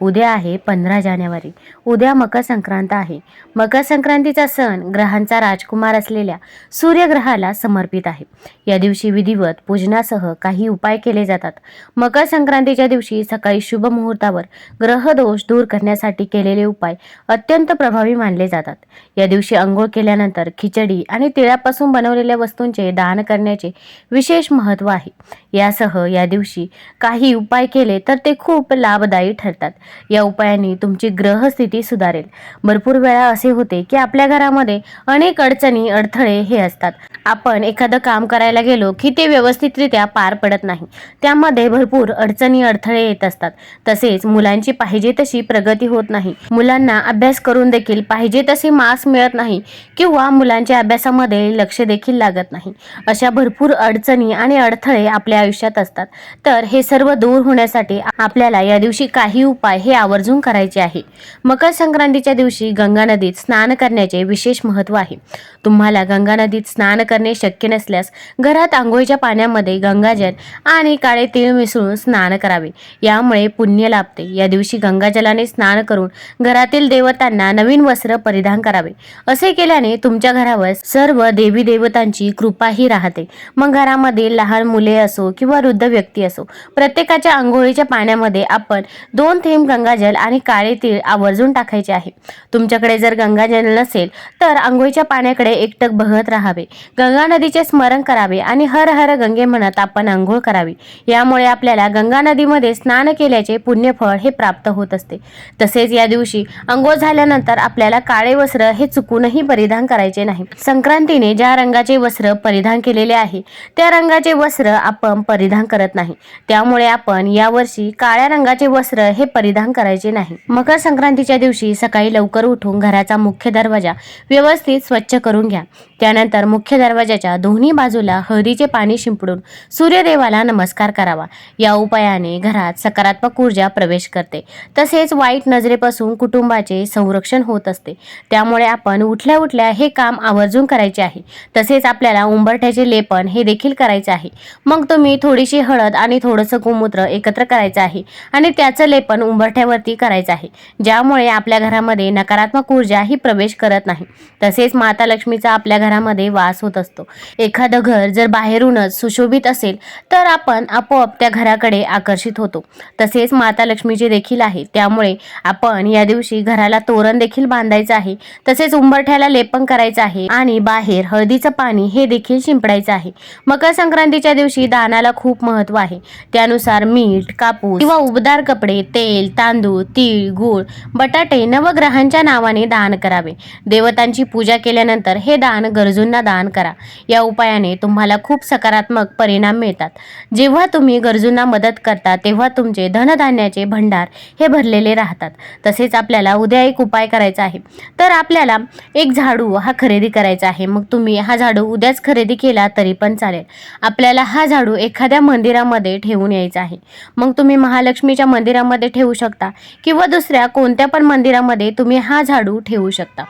उद्या आहे पंधरा जानेवारी. उद्या मकर संक्रांत आहे. मकर संक्रांतीचा सण ग्रहांचा राजकुमार असलेल्या सूर्यग्रहाला समर्पित आहे. या दिवशी विधिवत पूजनासह काही उपाय केले जातात. मकर संक्रांतीच्या दिवशी सकाळी शुभ मुहूर्तावर ग्रहदोष दूर करण्यासाठी केलेले उपाय अत्यंत प्रभावी मानले जातात. या दिवशी अंघोळ केल्यानंतर खिचडी आणि तिळापासून बनवलेल्या वस्तूंचे दान करण्याचे विशेष महत्त्व आहे. यासह या दिवशी काही उपाय केले तर ते खूप लाभदायी ठरतात. या उपायांनी तुमची ग्रहस्थिती सुधारेल. भरपूर वेळा असे होते की आपल्या घरामध्ये अनेक अडचणी अडथळे हे असतात. आपण एखादं काम करायला गेलो की ते व्यवस्थितरित्या पार पडत नाही. त्यामध्ये भरपूर अडचणी अडथळे येत असतात. तसेच मुलांची पाहिजे तशी प्रगती होत नाही. मुलांना अभ्यास करून देखील पाहिजे तसे मार्क्स मिळत नाही किंवा मुलांच्या अभ्यासामध्ये लक्ष देखील लागत नाही. अशा भरपूर अडचणी आणि अडथळे आपल्या आयुष्यात असतात. तर हे सर्व दूर होण्यासाठी आपल्याला या दिवशी काही उपाय हे आवर्जून करायचे आहे. मकर संक्रांतीच्या दिवशी गंगा नदीत स्नान करण्याचे विशेष महत्त्व आहे. तुम्हाला गंगा नदीत स्नान करणे शक्य नसल्यास घरात आंघोळीच्या पाण्यामध्ये गंगाजल आणि काळे तीळ मिसळून स्नान करावे. यामुळे पुण्य लाभते. या दिवशी गंगाजलाने स्नान करून घरातील देवतांना नवीन वस्त्र परिधान करावे. असे केल्याने तुमच्या घरावर सर्व देवी देवतांची कृपाही राहते. मग घरामध्ये लहान मुले असो किंवा वृद्ध व्यक्ती असो प्रत्येकाच्या आंघोळीच्या पाण्यामध्ये आपण दोन थेंब गंगाजल आणि काळे तीळ आवर्जून टाकायचे आहे. तुमच्याकडे जर गंगाजल नसेल तर आंघोळीच्या पाण्याकडे एकटक बघत राहावे. गंगा नदीचे स्मरण करावे आणि हर हर गंगे म्हणत आपण आंघोळ करावी. यामुळे आपल्याला गंगा नदीमध्ये स्नान केल्याचे पुण्यफळ हे प्राप्त होत असते. तसेच या दिवशी आंघोळ झाल्यानंतर आपल्याला काळे वस्त्र हे चुकूनही परिधान करायचे नाही. संक्रांतीने ज्या रंगाचे वस्त्र परिधान केलेले आहे त्या रंगाचे वस्त्र आपण परिधान करत नाही. त्यामुळे आपण यावर्षी काळ्या रंगाचे वस्त्र हे परिधान करायचे नाही. मकर संक्रांतीच्या दिवशी सकाळी लवकर उठून घराचा मुख्य दरवाजा व्यवस्थित स्वच्छ करून घ्या. त्यानंतर मुख्य दरवाजाच्या दोन्ही बाजूला हळदीचे पाणी शिंपडून सूर्यदेवाला नमस्कार करावा. या उपायाने घरात सकारात्मक ऊर्जा प्रवेश करते. तसेच वाईट नजरेपासून कुटुंबाचे संरक्षण होत असते. त्यामुळे आपण उठल्या उठल्या हे काम आवर्जून करायचे आहे. तसेच आपल्याला उंबरठ्याचे लेपन हे देखील करायचे आहे. मग तुम्ही थोडीशी हळद आणि थोडंसं गोमूत्र एकत्र करायचं आहे आणि त्याचं लेपन उंबरठ्यावरती करायचं आहे. ज्यामुळे आपल्या घरामध्ये नकारात्मक ऊर्जा ही प्रवेश करत नाही. तसेच माता लक्ष्मीचा आपल्या घरामध्ये वास होत असतो. एखादं घर जर बाहेरूनच सुशोभित असेल तर आपण आपोआप त्या घराकडे आकर्षित होतो. तसेच माता लक्ष्मीचे देखील आहे. त्यामुळे आपण या दिवशी घराला तोरण देखील बांधायचं आहे तसेच उंबरठ्याला लेपन करायचं आहे आणि बाहेर हळदीचं पाणी हे देखील शिंपडायचं आहे. मकर संक्रांतीच्या दिवशी दानाला खूप महत्त्व आहे. त्यानुसार मीठ कापूस किंवा उबदार कपडे तेल तांदूळ तीळ गूळ बटाटे नवग्रहांच्या नावाने दान करावे. देवतांची पूजा केल्यानंतर हे दान गरजूंना दान करा. या उपायाने तुम्हाला खूप सकारात्मक परिणाम मिळतात. जेव्हा तुम्ही गरजूंना मदत करता तेव्हा तुमचे धनधान्याचे भंडार हे भरलेले राहतात. तसेच आपल्याला उद्या एक उपाय करायचा आहे. तर आपल्याला एक झाडू हा खरेदी करायचा आहे. मग तुम्ही हा झाडू उद्याच खरेदी केला तरी पण चालेल. आपल्याला हा झाडू एखाद्या मंदिरामध्ये ठेवून यायचा आहे. मग तुम्ही महालक्ष्मीच्या मंदिरामध्ये ठेवू शकता किंवा दुसऱ्या कोणत्या पण मंदिरामध्ये तुम्ही हा झाडू ठेवू शकता.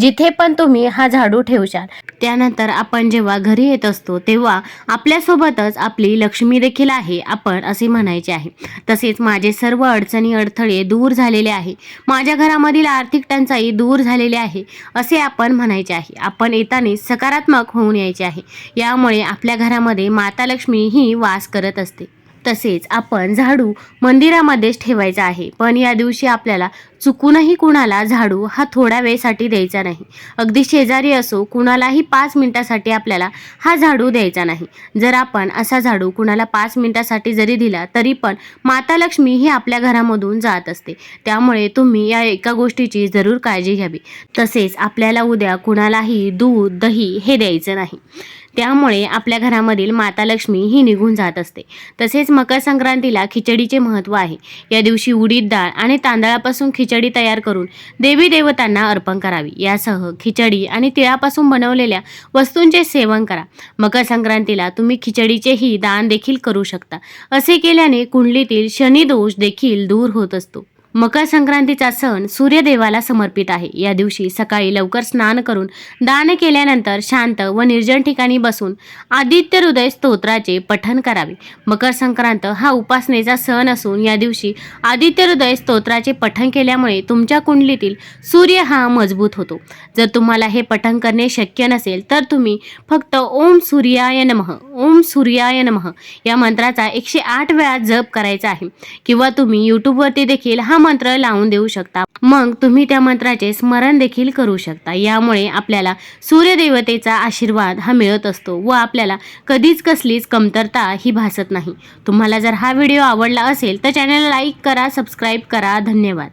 जिथे पण तुम्ही हा झाडू ठेवशाल. त्यानंतर आपण जेव्हा घरी येत असतो तेव्हा आपल्यासोबतच आपली लक्ष्मी देखील आहे आपण असे म्हणायचे आहे. तसेच माझे सर्व अडचणी अडथळे दूर झालेले आहे. माझ्या घरामधील आर्थिक टंचाई दूर झालेली आहे असे आपण म्हणायचे आहे. आपण येताना सकारात्मक होऊन यायचे आहे. यामुळे आपल्या घरामध्ये माता लक्ष्मी ही वास करत असते. तसेच आपण झाडू मंदिरामध्येच ठेवायचा आहे. पण या दिवशी आपल्याला चुकूनही कुणाला झाडू हा थोड्या वेळसाठी द्यायचा नाही. अगदी शेजारी असो कुणालाही पाच मिनिटासाठी आपल्याला हा झाडू द्यायचा नाही. जर आपण असा झाडू कुणाला पाच मिनिटासाठी जरी दिला तरी पण माता लक्ष्मी ही आपल्या घरामधून जात असते. त्यामुळे तुम्ही या एका गोष्टीची जरूर काळजी घ्यावी. तसेच आपल्याला उद्या कुणालाही दूध दही हे द्यायचं नाही. त्यामुळे आपल्या घरामधील माता लक्ष्मी ही निघून जात असते. तसेच मकर संक्रांतीला खिचडीचे महत्त्व आहे. या दिवशी उडीद डाळ आणि तांदळापासून खिचडी तयार करून देवी देवतांना अर्पण करावी. यासह खिचडी आणि तिळापासून बनवलेल्या वस्तूंचे सेवन करा. मकर संक्रांतीला तुम्ही खिचडीचेही दान देखील करू शकता. असे केल्याने कुंडलीतील शनिदोष देखील दूर होत असतो. मकर संक्रांतीचा सण सूर्यदेवाला समर्पित आहे. या दिवशी सकाळी लवकर स्नान करून दान केल्यानंतर शांत व निर्जन ठिकाणी बसून आदित्य हृदय स्तोत्राचे पठन करावे. मकर संक्रांत हा उपासनेचा सण असून या दिवशी आदित्य हृदय स्तोत्राचे पठन केल्यामुळे तुमच्या कुंडलीतील सूर्य हा मजबूत होतो. जर तुम्हाला हे पठन करणे शक्य नसेल तर तुम्ही फक्त ओम सूर्याय नमः ओम सूर्याय नमः या मंत्राचा एकशे आठ वेळा जप करायचा आहे. किंवा तुम्ही यूट्यूबवरती देखील हा मंत्र लावून देऊ शकता. मग तुम्ही त्या मंत्राचे स्मरण देखील करू शकता. यामुळे आपल्याला सूर्यदेवतेचा आशीर्वाद हा मिळत असतो व आपल्याला कधीच कसलीच कमतरता ही भासत नाही. तुम्हाला जर हा व्हिडिओ आवडला असेल तर चॅनल लाईक करा सबस्क्राईब करा. धन्यवाद.